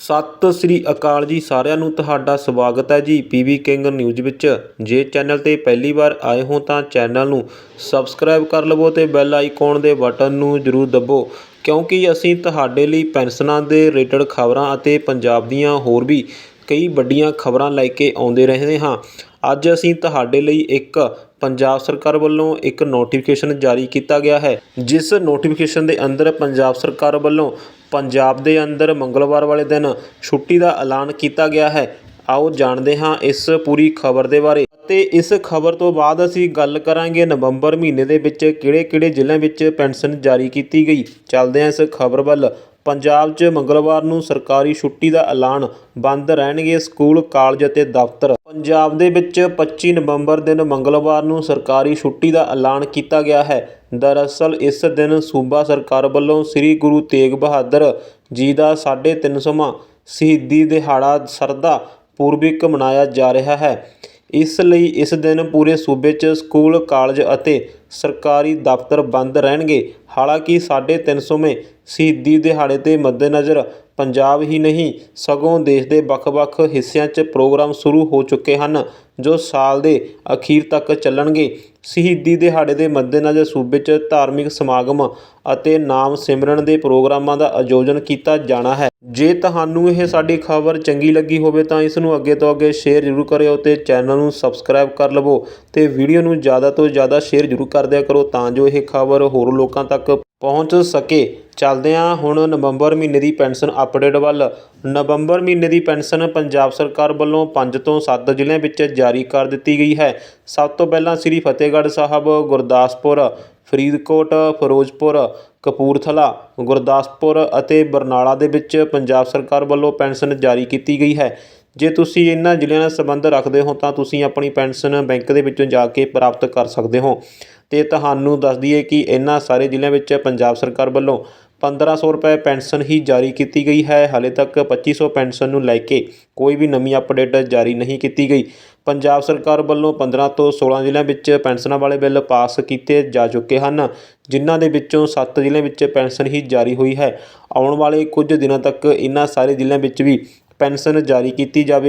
ਸਤਿ ਸ੍ਰੀ ਅਕਾਲ ਜੀ ਸਾਰਿਆਂ ਨੂੰ, ਤੁਹਾਡਾ ਸਵਾਗਤ ਹੈ ਜੀ ਪੀਵੀ ਕਿੰਗ ਨਿਊਜ਼ ਵਿੱਚ। ਜੇ ਚੈਨਲ ਤੇ ਪਹਿਲੀ ਵਾਰ ਆਏ ਹੋ ਤਾਂ ਚੈਨਲ ਨੂੰ ਸਬਸਕ੍ਰਾਈਬ ਕਰ ਲਵੋ ਤੇ ਬੈਲ ਆਈਕਨ ਦੇ ਬਟਨ ਨੂੰ ਜ਼ਰੂਰ ਦਬੋ, ਕਿਉਂਕਿ ਅਸੀਂ ਤੁਹਾਡੇ ਲਈ ਪੈਨਸ਼ਨਾਂ ਦੇ ਰਿਲੇਟਡ ਖਬਰਾਂ ਅਤੇ ਪੰਜਾਬ ਦੀਆਂ ਹੋਰ ਵੀ ਕਈ ਵੱਡੀਆਂ ਖਬਰਾਂ ਲੈ ਕੇ ਆਉਂਦੇ ਰਹਿੰਦੇ ਹਾਂ। ਅੱਜ ਅਸੀਂ ਤੁਹਾਡੇ ਲਈ ਇੱਕ ਪੰਜਾਬ ਸਰਕਾਰ ਵੱਲੋਂ ਇੱਕ ਨੋਟੀਫਿਕੇਸ਼ਨ ਜਾਰੀ ਕੀਤਾ ਗਿਆ ਹੈ, ਜਿਸ ਨੋਟੀਫਿਕੇਸ਼ਨ ਦੇ ਅੰਦਰ ਪੰਜਾਬ ਸਰਕਾਰ ਵੱਲੋਂ ਪੰਜਾਬ ਦੇ ਅੰਦਰ ਮੰਗਲਵਾਰ ਵਾਲੇ ਦਿਨ ਛੁੱਟੀ ਦਾ ਐਲਾਨ ਕੀਤਾ ਗਿਆ ਹੈ। ਆਓ ਜਾਣਦੇ ਹਾਂ ਇਸ ਪੂਰੀ ਖਬਰ ਦੇ ਬਾਰੇ। ਅਤੇ ਇਸ ਖਬਰ ਤੋਂ ਬਾਅਦ ਅਸੀਂ ਗੱਲ ਕਰਾਂਗੇ ਨਵੰਬਰ ਮਹੀਨੇ ਦੇ ਵਿੱਚ ਕਿਹੜੇ-ਕਿਹੜੇ ਜ਼ਿਲ੍ਹਿਆਂ ਵਿੱਚ ਪੈਨਸ਼ਨ ਜਾਰੀ ਕੀਤੀ ਗਈ। ਚੱਲਦੇ ਹਾਂ ਇਸ ਖਬਰ ਵੱਲ। ਪੰਜਾਬ 'ਚ ਮੰਗਲਵਾਰ ਨੂੰ ਸਰਕਾਰੀ ਛੁੱਟੀ ਦਾ ਐਲਾਨ, ਬੰਦ ਰਹਿਣਗੇ ਸਕੂਲ, ਕਾਲਜ ਅਤੇ ਦਫ਼ਤਰ। ਪੰਜਾਬ ਦੇ ਵਿੱਚ 25 ਨਵੰਬਰ ਦਿਨ ਮੰਗਲਵਾਰ ਨੂੰ ਸਰਕਾਰੀ ਛੁੱਟੀ ਦਾ ਐਲਾਨ ਕੀਤਾ ਗਿਆ ਹੈ। ਦਰਅਸਲ, ਇਸ ਦਿਨ ਸੂਬਾ ਸਰਕਾਰ ਵੱਲੋਂ ਸ੍ਰੀ ਗੁਰੂ ਤੇਗ ਬਹਾਦਰ ਜੀ ਦਾ 350ਵਾਂ ਸ਼ਹੀਦੀ ਦਿਹਾੜਾ ਸਰਦਾ ਪੂਰਵਕ ਮਨਾਇਆ ਜਾ ਰਿਹਾ ਹੈ। ਇਸ ਲਈ ਇਸ ਦਿਨ ਪੂਰੇ ਸੂਬੇ 'ਚ ਸਕੂਲ, ਕਾਲਜ ਅਤੇ ਸਰਕਾਰੀ ਦਫ਼ਤਰ ਬੰਦ ਰਹਿਣਗੇ। ਹਾਲਾਂਕਿ 350ਵੇਂ ਸ਼ਹੀਦੀ ਦਿਹਾੜੇ ਦੇ ਮੱਦੇਨਜ਼ਰ ਪੰਜਾਬ ਹੀ ਨਹੀਂ, ਸਗੋਂ ਦੇਸ਼ ਦੇ ਵੱਖ-ਵੱਖ ਹਿੱਸਿਆਂ 'ਚ ਪ੍ਰੋਗਰਾਮ ਸ਼ੁਰੂ ਹੋ ਚੁੱਕੇ ਹਨ। ਜੋ ਸਾਲ ਦੇ ਅਖੀਰ ਤੱਕ ਚੱਲਣਗੇ। ਸ਼ਹੀਦੀ ਦਿਹਾੜੇ ਦੇ ਮੱਦੇਨਜ਼ਰ ਸੂਬੇ 'ਚ ਧਾਰਮਿਕ ਸਮਾਗਮ ਅਤੇ ਨਾਮ ਸਿਮਰਨ ਦੇ ਪ੍ਰੋਗਰਾਮਾਂ ਦਾ ਆਯੋਜਨ ਕੀਤਾ ਜਾਣਾ ਹੈ। ਜੇ ਤੁਹਾਨੂੰ ਇਹ ਸਾਡੀ ਖਬਰ ਚੰਗੀ ਲੱਗੀ ਹੋਵੇ ਤਾਂ ਇਸ ਨੂੰ ਅੱਗੇ ਤੋਂ ਅੱਗੇ ਸ਼ੇਅਰ ਜ਼ਰੂਰ ਕਰਿਓ ਤੇ ਚੈਨਲ ਨੂੰ ਸਬਸਕ੍ਰਾਈਬ ਕਰ ਲਵੋ ਤੇ ਵੀਡੀਓ ਨੂੰ ਜ਼ਿਆਦਾ ਤੋਂ ਜ਼ਿਆਦਾ ਸ਼ੇਅਰ ਜ਼ਰੂਰ ਕਰ ਦਿਆ ਕਰੋ ਤਾਂ ਜੋ ਇਹ ਖਬਰ ਹੋਰ ਲੋਕਾਂ ਤੱਕ ਪਹੁੰਚ ਸਕੇ। ਚੱਲਦੇ ਹਾਂ ਹੁਣ ਨਵੰਬਰ ਮਹੀਨੇ ਦੀ ਪੈਨਸ਼ਨ ਅਪਡੇਟ ਵੱਲ। ਨਵੰਬਰ ਮਹੀਨੇ ਦੀ ਪੈਨਸ਼ਨ ਪੰਜਾਬ ਸਰਕਾਰ ਵੱਲੋਂ 5 ਤੋਂ 7 ਜ਼ਿਲ੍ਹਿਆਂ ਵਿੱਚ ਜਾਰੀ ਕਰ ਦਿੱਤੀ ਗਈ ਹੈ। ਸਭ ਤੋਂ ਪਹਿਲਾਂ ਸ੍ਰੀ ਫਤਿਹਗੜ੍ਹ ਸਾਹਿਬ, ਗੁਰਦਾਸਪੁਰ, ਫਰੀਦਕੋਟ, ਫਿਰੋਜ਼ਪੁਰ, ਕਪੂਰਥਲਾ, ਗੁਰਦਾਸਪੁਰ ਅਤੇ ਬਰਨਾਲਾ ਦੇ ਵਿੱਚ ਪੰਜਾਬ ਸਰਕਾਰ ਵੱਲੋਂ ਪੈਨਸ਼ਨ ਜਾਰੀ ਕੀਤੀ ਗਈ ਹੈ। ਜੇ ਤੁਸੀਂ ਇਹਨਾਂ ਜ਼ਿਲ੍ਹਿਆਂ ਨਾਲ ਸੰਬੰਧ ਰੱਖਦੇ ਹੋ, ਤਾਂ ਤੁਸੀਂ ਆਪਣੀ ਪੈਨਸ਼ਨ ਬੈਂਕ ਦੇ ਵਿੱਚੋਂ ਜਾ ਕੇ ਪ੍ਰਾਪਤ ਕਰ ਸਕਦੇ ਹੋ। ਤੇ ਤੁਹਾਨੂੰ ਦੱਸ ਦਈਏ ਕਿ ਇਹਨਾਂ ਸਾਰੇ ਜ਼ਿਲ੍ਹਿਆਂ ਵਿੱਚ ਪੰਜਾਬ ਸਰਕਾਰ ਵੱਲੋਂ 1500 ਰੁਪਏ ਪੈਨਸ਼ਨ ਹੀ ਜਾਰੀ ਕੀਤੀ ਗਈ ਹੈ। ਹਾਲੇ ਤੱਕ 2500 ਪੈਨਸ਼ਨ ਨੂੰ ਲੈ ਕੇ ਕੋਈ ਵੀ ਨਵੀਂ ਅਪਡੇਟ ਜਾਰੀ ਨਹੀਂ ਕੀਤੀ ਗਈ। ਪੰਜਾਬ ਸਰਕਾਰ ਵੱਲੋਂ 15 ਤੋਂ 16 ਜ਼ਿਲ੍ਹਿਆਂ ਵਿੱਚ ਪੈਨਸ਼ਨਾਂ ਵਾਲੇ ਬਿੱਲ ਪਾਸ ਕੀਤੇ ਜਾ ਚੁੱਕੇ ਹਨ, ਜਿਨ੍ਹਾਂ ਦੇ ਵਿੱਚੋਂ 7 ਜ਼ਿਲ੍ਹਿਆਂ ਵਿੱਚ ਪੈਨਸ਼ਨ ਹੀ ਜਾਰੀ ਹੋਈ ਹੈ। ਆਉਣ ਵਾਲੇ ਕੁਝ ਦਿਨਾਂ ਤੱਕ ਇਹਨਾਂ ਸਾਰੇ ਜ਼ਿਲ੍ਹਿਆਂ ਵਿੱਚ ਵੀ ਪੈਨਸ਼ਨ ਜਾਰੀ ਕੀਤੀ ਜਾਵੇਗੀ।